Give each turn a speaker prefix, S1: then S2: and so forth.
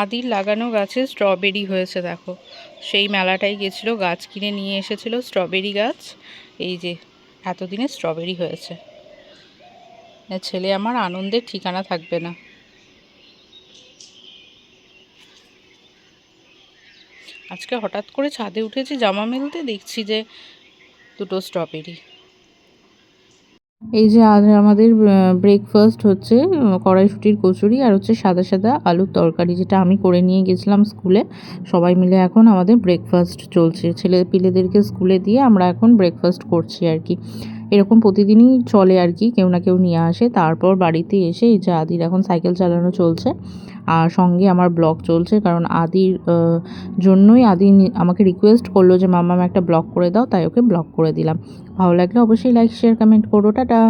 S1: আদির লাগানো গাছে স্ট্রবেরি হয়েছে, দেখো। সেই মেলাটাই গেছিল, গাছ কিনে নিয়ে এসেছিল স্ট্রবেরি গাছ। এই যে, এতদিনে স্ট্রবেরি হয়েছে। ছেলে আমার আনন্দের ঠিকানা থাকবে না। আজকে হঠাৎ করে ছাদে উঠেছি, জামা মেলতে দেখছি যে দুটো স্ট্রবেরি এই যে আজ আমাদের ব্রেকফাস্ট হচ্ছে কড়াইশুটির কচুরি আর হচ্ছে সাদা সাদা আলুর তরকারি, যেটা আমি করে নিয়ে গেছিলাম স্কুলে। সবাই মিলে এখন আমাদের ব্রেকফাস্ট চলছে। ছেলে পিলেদেরকে স্কুলে দিয়ে আমরা এখন ব্রেকফাস্ট করছি আর কি। এরকম প্রতিদিনই চলে আর কি, কেউ না কেউ নিয়ে আসে। তারপর বাড়িতে এসে এই যে আদির এখন সাইকেল চালানো চলছে আর সঙ্গে আমার ব্লগ চলছে, কারণ আদির জন্যই আদি আমাকে রিকোয়েস্ট করল যে মাম্মাম একটা ব্লগ করে দাও। তাই ওকে ব্লগ করে দিলাম। ভালো লাগলে অবশ্যই লাইক শেয়ার কমেন্ট করো। টাটা!